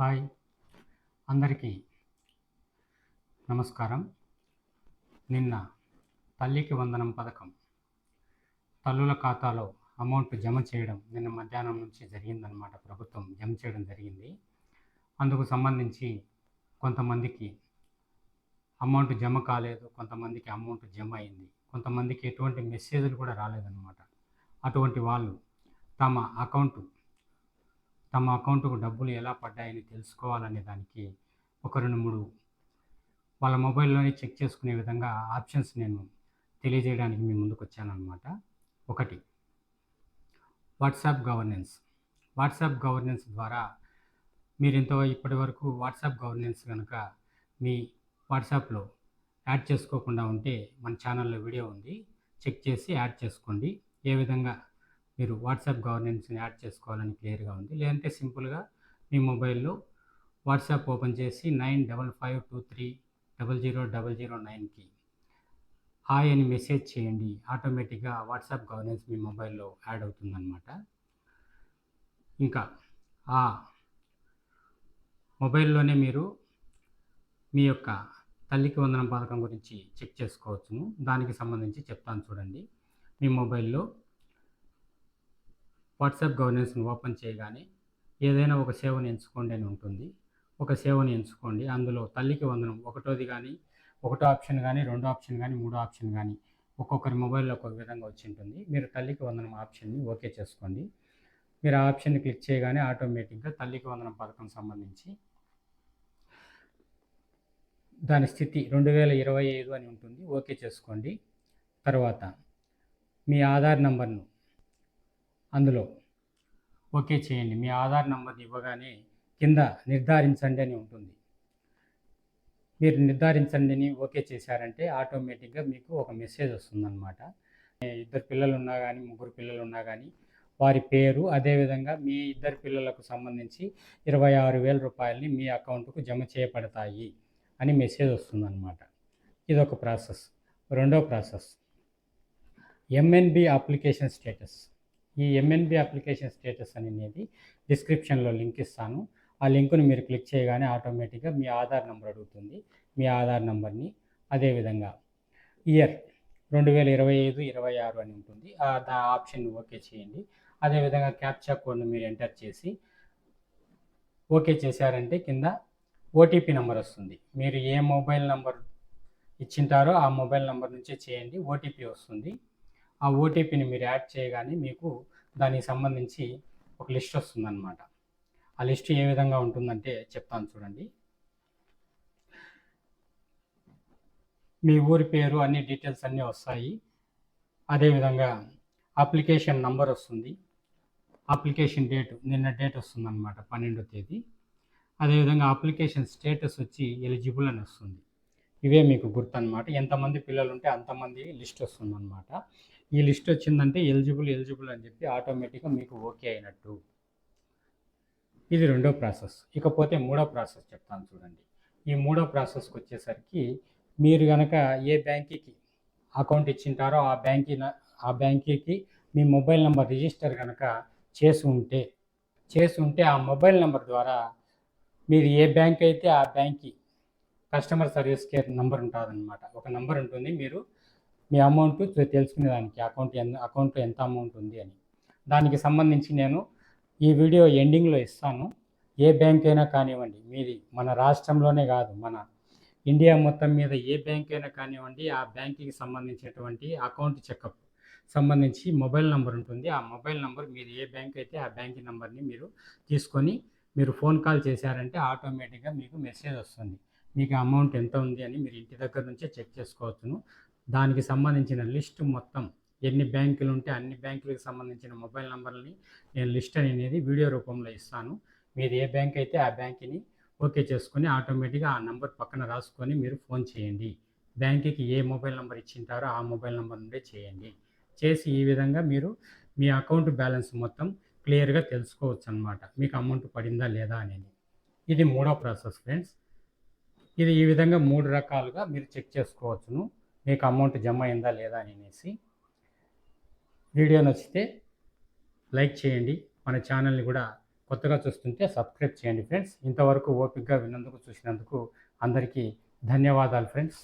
Hi. అందరికీ నమస్కారం. నిన్న తల్లికి వందనం పథకం. తల్లుల ఖాతాలో అమౌంట్ జమ చేయడం నిన్న మధ్యాహ్నం నుంచి జరిగిందనమాట ప్రభుత్వం జమ చేయడం జరిగింది. అందుకు సంబంధించి కొంతమందికి అమౌంట్ జమ కాలేదు కొంతమందికి అమౌంట్ జమ అయింది కొంతమందికి ఎటువంటి మెసేజ్లు కూడా రాలేదన్నమాట. అటువంటి వాళ్ళు తమ అకౌంట్ తమ అకౌంట్కు డబ్బులు ఎలా పడ్డాయని తెలుసుకోవాలనే దానికి ఒక రెండు మూడు వాళ్ళ మొబైల్లోనే చెక్ చేసుకునే విధంగా ఆప్షన్స్ నేను తెలియజేయడానికి మీ ముందుకు వచ్చానమాట ఒకటి వాట్సాప్ గవర్నెన్స్. వాట్సాప్ గవర్నెన్స్ ద్వారా మీరు ఇంత ఇప్పటి వరకు వాట్సాప్ గవర్నెన్స్ కనుక మీ వాట్సాప్లో యాడ్ చేసుకోకుండా ఉంటే మన ఛానల్లో వీడియో ఉంది. చెక్ చేసి యాడ్ చేసుకోండి. ఏ విధంగా మీరు వాట్సాప్ గవర్నెన్స్ని యాడ్ చేసుకోవాలని క్లియర్గా ఉంది. లేదంటే సింపుల్గా మీ మొబైల్లో వాట్సాప్ ఓపెన్ చేసి nine double five two three double zero double zero నైన్కి హాయ్ అని మెసేజ్ చేయండి. ఆటోమేటిక్గా వాట్సాప్ గవర్నెన్స్ మీ మొబైల్లో యాడ్ అవుతుందన్నమాట. ఇంకా ఆ మొబైల్లోనే మీరు మీ యొక్క తల్లికి వందనం పథకం గురించి చెక్ చేసుకోవచ్చును. దానికి సంబంధించి చెప్తాను చూడండి. మీ మొబైల్లో వాట్సాప్ గవర్నెన్స్ని ఓపెన్ చేయగానే ఏదైనా ఒక సేవను ఎంచుకోండి అని ఉంటుంది. ఒక సేవను ఎంచుకోండి. అందులో తల్లికి వందనం ఒకటోది కానీ ఒకటో ఆప్షన్ కానీ రెండో ఆప్షన్ కానీ మూడో ఆప్షన్ కానీ ఒక్కొక్కరి మొబైల్లో ఒక్కొక్క విధంగా వచ్చి ఉంటుంది మీరు తల్లికి వందనం ఆప్షన్ని ఓకే చేసుకోండి. మీరు ఆ ఆప్షన్ని క్లిక్ చేయగానే ఆటోమేటిక్గా తల్లికి వందనం పథకం సంబంధించి దాని స్థితి రెండు వేల ఇరవై ఐదు అని ఉంటుంది. ఓకే చేసుకోండి. తర్వాత మీ ఆధార్ నంబర్ను అందులో ఓకే చేయండి. మీ ఆధార్ నంబర్ ఇవ్వగానే కింద నిర్ధారించండి అని ఉంటుంది. మీరు నిర్ధారించండి అని ఓకే చేశారంటే ఆటోమేటిక్గా మీకు ఒక మెసేజ్ వస్తుందన్నమాట. ఇద్దరు పిల్లలు ఉన్నా కానీ ముగ్గురు పిల్లలు ఉన్నా కానీ వారి పేరు అదేవిధంగా మీ ఇద్దరు పిల్లలకు సంబంధించి ఇరవై ఆరు వేల రూపాయలని మీ అకౌంట్కు జమ చేయబడతాయి అని మెసేజ్ వస్తుందన్నమాట. ఇది ఒక ప్రాసెస్. రెండో ప్రాసెస్. ఎంఎన్బి అప్లికేషన్ స్టేటస్ ఈ ఎంఎన్బి అప్లికేషన్ స్టేటస్ అనేది డిస్క్రిప్షన్లో లింక్ ఇస్తాను. ఆ లింకును మీరు క్లిక్ చేయగానే ఆటోమేటిక్గా మీ ఆధార్ నెంబర్ అడుగుతుంది. మీ ఆధార్ నెంబర్ని అదేవిధంగా ఇయర్ రెండు వేల ఇరవై ఐదు ఇరవై ఆరు అని ఉంటుంది. ఆ దా ఆప్షన్ ఓకే చేయండి. అదేవిధంగా క్యాప్చా కోడ్ను మీరు ఎంటర్ చేసి ఓకే చేశారంటే కింద ఓటీపీ నెంబర్ వస్తుంది. మీరు ఏ మొబైల్ నెంబర్ ఇచ్చింటారో ఆ మొబైల్ నెంబర్ నుంచే చేయండి. ఓటీపీ వస్తుంది. ఆ ఓటీపీని మీరు యాడ్ చేయగానే మీకు దానికి సంబంధించి ఒక లిస్ట్ వస్తుందన్నమాట. ఆ లిస్ట్ ఏ విధంగా ఉంటుందంటే చెప్తాను చూడండి. మీ ఊరి పేరు అన్ని డీటెయిల్స్ అన్నీ వస్తాయి. అదేవిధంగా అప్లికేషన్ నంబర్ వస్తుంది. అప్లికేషన్ డేట్ నిన్న డేట్ వస్తుందన్నమాట పన్నెండో తేదీ. అదేవిధంగా అప్లికేషన్ స్టేటస్ వచ్చి ఎలిజిబుల్ అని వస్తుంది. ఇవే మీకు గుర్తు అనమాట ఎంతమంది పిల్లలు ఉంటే అంతమంది లిస్ట్ వస్తుందన్నమాట. ఈ లిస్ట్ వచ్చిందంటే ఎలిజిబుల్ ఎలిజిబుల్ అని చెప్పి ఆటోమేటిక్గా మీకు ఓకే అయినట్టు. ఇది రెండో ప్రాసెస్. ఇకపోతే మూడో ప్రాసెస్ చెప్తాను చూడండి. ఈ మూడో ప్రాసెస్కి వచ్చేసరికి మీరు కనుక ఏ బ్యాంకీకి అకౌంట్ ఇచ్చింటారో ఆ బ్యాంకీ ఆ బ్యాంకీకి మీ మొబైల్ నెంబర్ రిజిస్టర్ కనుక చేసి ఉంటే చేసి ఉంటే ఆ మొబైల్ నెంబర్ ద్వారా మీరు ఏ బ్యాంక్ అయితే ఆ బ్యాంక్కి కస్టమర్ సర్వీస్ కేర్ నెంబర్ ఉంటుందన్నమాట. ఒక నెంబర్ ఉంటుంది మీరు మీ అమౌంట్ తెలుసుకునేదానికి అకౌంట్ ఎంత అకౌంట్లో ఎంత అమౌంట్ ఉంది అని. దానికి సంబంధించి నేను ఈ వీడియో ఎండింగ్లో ఇస్తాను. ఏ బ్యాంక్ అయినా కానివ్వండి మీది మన రాష్ట్రంలోనే కాదు మన ఇండియా మొత్తం మీద ఏ బ్యాంక్ అయినా కానివ్వండి ఆ బ్యాంకింగ్కి సంబంధించినటువంటి అకౌంట్ చెకప్ సంబంధించి మొబైల్ నెంబర్ ఉంటుంది. ఆ మొబైల్ నెంబర్ మీరు ఏ బ్యాంక్ అయితే ఆ బ్యాంక్ నెంబర్ని మీరు తీసుకొని మీరు ఫోన్ కాల్ చేశారంటే ఆటోమేటిక్గా మీకు మెసేజ్ వస్తుంది. మీకు అమౌంట్ ఎంత ఉంది అని మీరు ఇంటి దగ్గర నుంచే చెక్ చేసుకోవచ్చును. దానికి సంబంధించిన లిస్ట్ మొత్తం ఎన్ని బ్యాంకులు ఉంటే అన్ని బ్యాంకులకు సంబంధించిన మొబైల్ నెంబర్ని నేను లిస్ట్ అనేది వీడియో రూపంలో ఇస్తాను. మీది ఏ బ్యాంక్ అయితే ఆ బ్యాంక్ని ఓకే చేసుకొని ఆటోమేటిక్గా ఆ నెంబర్ పక్కన రాసుకొని మీరు ఫోన్ చేయండి. బ్యాంకుకి ఏ మొబైల్ నెంబర్ ఇచ్చింటారో ఆ మొబైల్ నెంబర్ నుండే చేయండి. చేసి ఈ విధంగా మీరు మీ అకౌంట్ బ్యాలెన్స్ మొత్తం క్లియర్గా తెలుసుకోవచ్చు అనమాట మీకు అమౌంట్ పడిందా లేదా అనేది. ఇది మూడో ప్రాసెస్ ఫ్రెండ్స్. ఇది ఈ విధంగా మూడు రకాలుగా మీరు చెక్ చేసుకోవచ్చును. మీకు అమౌంట్ జమ అయిందా లేదా అనేసి వీడియో నచ్చితే లైక్ చేయండి. మన ఛానల్ని కూడా కొత్తగా చూస్తుంటే సబ్స్క్రైబ్ చేయండి ఫ్రెండ్స్. ఇంతవరకు ఓపికగా విన్నందుకు చూసినందుకు అందరికీ ధన్యవాదాలు ఫ్రెండ్స్.